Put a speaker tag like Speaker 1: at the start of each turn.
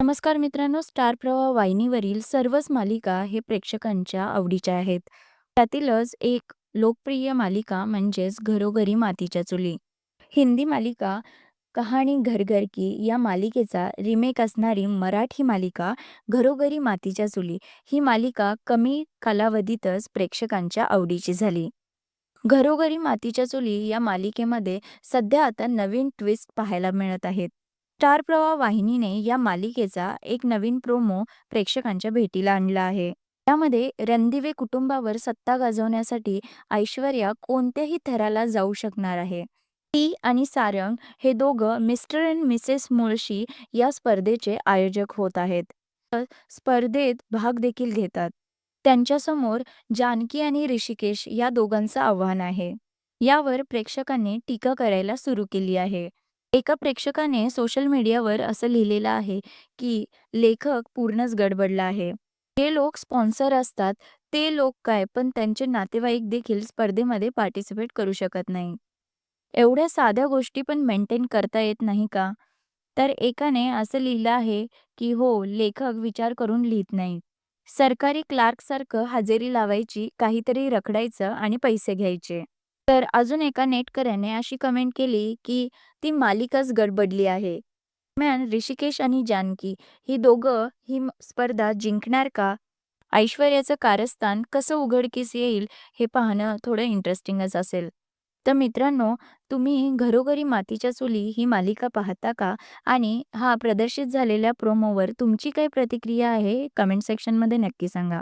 Speaker 1: नमस्कार मित्रांनो, स्टार प्रवाह वाहिनीवरील सर्वच मालिका हे प्रेक्षकांच्या आवडीच्या आहेत. त्यातीलच एक लोकप्रिय मालिका म्हणजेच घरोघरी मातीच्या चुली. हिंदी मालिका कहाणी घर घर की या मालिकेचा रिमेक असणारी मराठी मालिका घरोघरी मातीच्या चुली ही मालिका कमी कालावधीतच प्रेक्षकांच्या आवडीची झाली. घरोघरी मातीच्या चुली या मालिकेमध्ये सध्या आता नवीन ट्विस्ट पाहायला मिळत आहेत. स्टार प्रवाह वाहिनीने या मालिकेचा एक नवीन प्रोमो प्रेक्षकांच्या भेटीला आणला आहे. यामध्ये रणदिवे कुटुंबावर सत्ता गाजवण्यासाठी ऐश्वर्या कोणत्याही थराला जाऊ शकणार आहे. ती आणि सारंग हे दोघं मिस्टर अँड मिसेस मुळशी या स्पर्धेचे आयोजक होत आहेत. तर स्पर्धेत भाग देखील घेतात. त्यांच्यासमोर जानकी आणि ऋषिकेश या दोघांचं आव्हान आहे. यावर प्रेक्षकांनी टीका करायला सुरू केली आहे. एका प्रेक्षकाने सोशल मीडियावर असं लिहिलेलं आहे की लेखक पूर्णच गडबडला आहे. जे लोक स्पॉन्सर असतात ते लोक काय पण त्यांचे नातेवाईक देखील स्पर्धेमध्ये पार्टिसिपेट करू शकत नाही. एवढ्या साध्या गोष्टी पण मेंटेन करता येत नाही का? तर एकाने असं लिहिलं आहे की हो लेखक विचार करून लिहित नाही सरकारी क्लार्कसारखं हजेरी लावायची, काहीतरी रखडायचं आणि पैसे घ्यायचे. तर अजून एका नेटकऱ्याने अशी कमेंट केली की ती मालिकाच गडबडली आहे. दरम्यान ऋषिकेश आणि जानकी ही दोघं ही स्पर्धा जिंकणार का? ऐश्वर्याचं कारस्थान कसं उघडकीस येईल हे पाहणं थोडं इंटरेस्टिंगच असेल. तर मित्रांनो, तुम्ही घरोघरी मातीच्या चुली ही मालिका पाहता का? आणि हा प्रदर्शित झालेल्या प्रोमोवर तुमची काय प्रतिक्रिया आहे? कमेंट सेक्शनमध्ये नक्की सांगा.